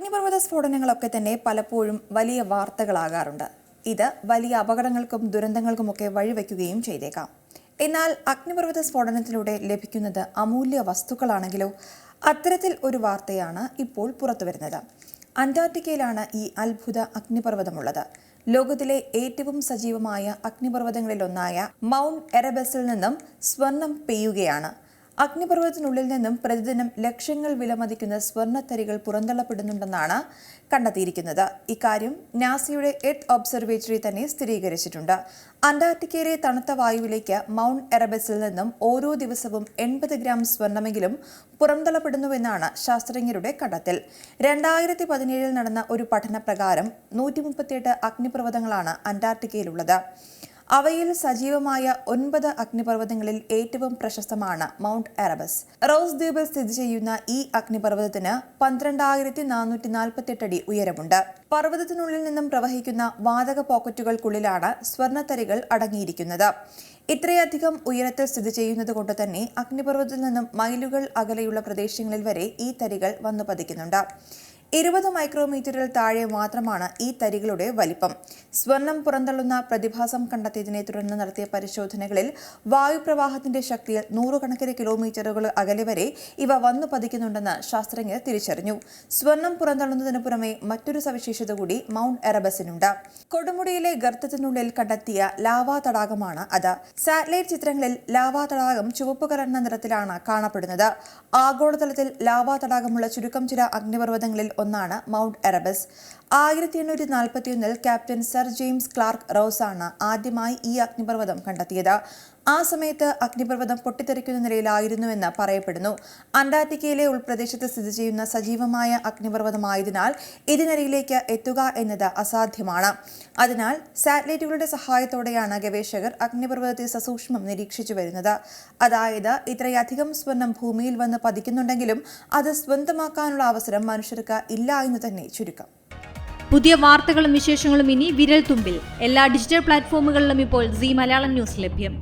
അഗ്നിപർവത സ്ഫോടനങ്ങളൊക്കെ തന്നെ പലപ്പോഴും വലിയ വാർത്തകളാകാറുണ്ട്. ഇത് വലിയ അപകടങ്ങൾക്കും ദുരന്തങ്ങൾക്കുമൊക്കെ വഴിവെക്കുകയും ചെയ്തേക്കാം. എന്നാൽ അഗ്നിപർവത സ്ഫോടനത്തിലൂടെ ലഭിക്കുന്നത് അമൂല്യ വസ്തുക്കളാണെങ്കിലോ അത്തരത്തിൽ ഒരു വാർത്തയാണ് ഇപ്പോൾ പുറത്തുവരുന്നത്. അന്റാർട്ടിക്കയിലാണ് ഈ അത്ഭുത അഗ്നിപർവതമുള്ളത്. ലോകത്തിലെ ഏറ്റവും സജീവമായ അഗ്നിപർവതങ്ങളിലൊന്നായ മൗണ്ട് എറബസിൽ നിന്നും സ്വർണം പെയ്യുകയാണ്. അഗ്നിപർവതത്തിനുള്ളിൽ നിന്നും പ്രതിദിനം ലക്ഷങ്ങൾ വിലമതിക്കുന്ന സ്വർണത്തരികൾ പുറന്തള്ളപ്പെടുന്നുണ്ടെന്നാണ് കണ്ടെത്തിയിരിക്കുന്നത്. ഇക്കാര്യം നാസയുടെ എർത്ത് ഒബ്സർവേറ്ററി തന്നെ സ്ഥിരീകരിച്ചിട്ടുണ്ട്. അന്റാർട്ടിക്കയിലെ തണുത്ത വായുവിലേക്ക് മൗണ്ട് എറബസിൽ നിന്നും ഓരോ ദിവസവും എൺപത് ഗ്രാം സ്വർണമെങ്കിലും പുറന്തള്ളപ്പെടുന്നുവെന്നാണ് ശാസ്ത്രജ്ഞരുടെ കണ്ടെത്തൽ. രണ്ടായിരത്തി പതിനേഴിൽ നടന്ന ഒരു പഠന പ്രകാരം നൂറ്റി മുപ്പത്തിയെട്ട് അഗ്നിപർവതങ്ങളാണ് അന്റാർട്ടിക്കയിലുള്ളത്. അവയിൽ സജീവമായ ഒൻപത് അഗ്നിപർവതങ്ങളിൽ ഏറ്റവും പ്രശസ്തമാണ് മൗണ്ട് എറബസ്. റോസ് ദ്വീപിൽ സ്ഥിതി ചെയ്യുന്ന ഈ അഗ്നിപർവതത്തിന് പന്ത്രണ്ടായിരത്തി നാനൂറ്റി നാൽപ്പത്തെട്ട് അടി ഉയരമുണ്ട്. പർവതത്തിനുള്ളിൽ നിന്നും പ്രവഹിക്കുന്ന വാതക പോക്കറ്റുകൾക്കുള്ളിലാണ് സ്വർണത്തരികൾ അടങ്ങിയിരിക്കുന്നത്. ഇത്രയധികം ഉയരത്തിൽ സ്ഥിതി ചെയ്യുന്നത് കൊണ്ട് തന്നെ അഗ്നിപർവതത്തിൽ നിന്നും മൈലുകൾ അകലെയുള്ള പ്രദേശങ്ങളിൽ വരെ ഈ തരികൾ വന്നു പതിക്കുന്നുണ്ട് ഇരുപത് മൈക്രോമീറ്ററിൽ താഴെ മാത്രമാണ് ഈ തരികളുടെ വലിപ്പം. സ്വർണം പുറന്തള്ളുന്ന പ്രതിഭാസം കണ്ടെത്തിയതിനെ തുടർന്ന് നടത്തിയ പരിശോധനകളിൽ വായുപ്രവാഹത്തിന്റെ ശക്തിയിൽ നൂറുകണക്കിന് കിലോമീറ്ററുകൾ അകലെ വരെ ഇവ വന്നു പതിക്കുന്നുണ്ടെന്ന് ശാസ്ത്രജ്ഞർ തിരിച്ചറിഞ്ഞു. സ്വർണം പുറന്തള്ളുന്നതിന് പുറമെ മറ്റൊരു സവിശേഷത കൂടി മൗണ്ട് എറബസിനുണ്ട്. കൊടുമുടിയിലെ ഗർത്തത്തിനുള്ളിൽ കണ്ടെത്തിയ ലാവാ തടാകമാണ് അത്. സാറ്റലൈറ്റ് ചിത്രങ്ങളിൽ ലാവാ തടാകം ചുവപ്പ് കലർന്ന നിറത്തിലാണ് കാണപ്പെടുന്നത്. ആഗോളതലത്തിൽ ലാവാ തടാകമുള്ള ചുരുക്കം ചില അഗ്നിപർവതങ്ങളിൽ ഒന്നാണ് മൗണ്ട് എറബസ്. ആയിരത്തി എണ്ണൂറ്റി നാൽപ്പത്തിയൊന്നിൽ ക്യാപ്റ്റൻ സർ ജെയിംസ് ക്ലാർക്ക് റോസാണ് ആദ്യമായി ഈ അഗ്നിപർവതം കണ്ടെത്തിയത്. ആ സമയത്ത് അഗ്നിപർവതം പൊട്ടിത്തെറിക്കുന്ന നിലയിലായിരുന്നുവെന്ന് പറയപ്പെടുന്നു. അന്റാർട്ടിക്കയിലെ ഉൾപ്രദേശത്ത് സ്ഥിതി ചെയ്യുന്ന സജീവമായ അഗ്നിപർവതമായതിനാൽ ഇതിനരികിലേക്ക് എത്തുക എന്നത് അസാധ്യമാണ്. അതിനാൽ സാറ്റലൈറ്റുകളുടെ സഹായത്തോടെയാണ് ഗവേഷകർ അഗ്നിപർവതത്തെ സസൂക്ഷ്മം നിരീക്ഷിച്ചു വരുന്നത്. അതായത് ഇത്രയധികം സ്വർണം ഭൂമിയിൽ വന്ന് പതിക്കുന്നുണ്ടെങ്കിലും അത് സ്വന്തമാക്കാനുള്ള അവസരം മനുഷ്യർക്ക് ഇല്ല എന്ന് തന്നെ ചുരുക്കം. പുതിയ വാർത്തകളും വിശേഷങ്ങളും ഇനി വിരൽ തുമ്പിൽ എല്ലാ ഡിജിറ്റൽ പ്ലാറ്റ്ഫോമുകളിലും ഇപ്പോൾ സി മലയാളം ന്യൂസ് ലഭ്യം.